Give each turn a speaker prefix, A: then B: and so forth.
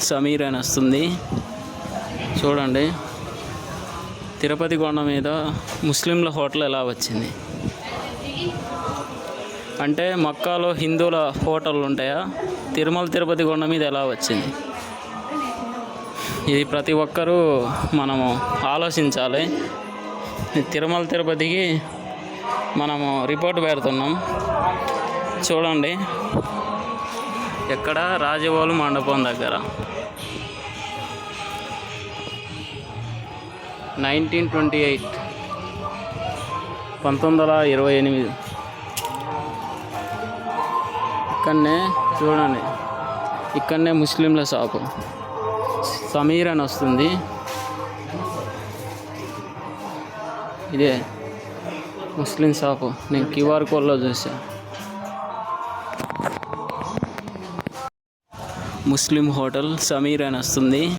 A: సమీర్ అని వస్తుంది. చూడండి. తిరుపతి కొండ మీద ముస్లింల హోటల్ ఎలా వచ్చింది? అంటే మక్కాలో హిందువుల హోటళ్ళు ఉంటాయా? తిరుమల తిరుపతి కొండ మీద ఎలా వచ్చింది? ఇది ప్రతి ఒక్కరూ మనము ఆలోచించాలి. తిరుమల తిరుపతికి మనము రిపోర్ట్ పెడుతున్నాం. చూడండి. ఎక్కడ? రాజవోలు మండపం దగ్గర. Nineteen twenty eight. పంతొమ్మిది వందల ఇరవై ఎనిమిది. ఇక్కడనే చూడండి. ఇక్కడనే ముస్లింల షాపు. సమీర్ అని వస్తుంది. ఇదే ముస్లిం షాపు. నేను క్యూఆర్ కోడ్లో చూసాను ముస్లిం హోటల్ సమీర్ అని వస్తుంది.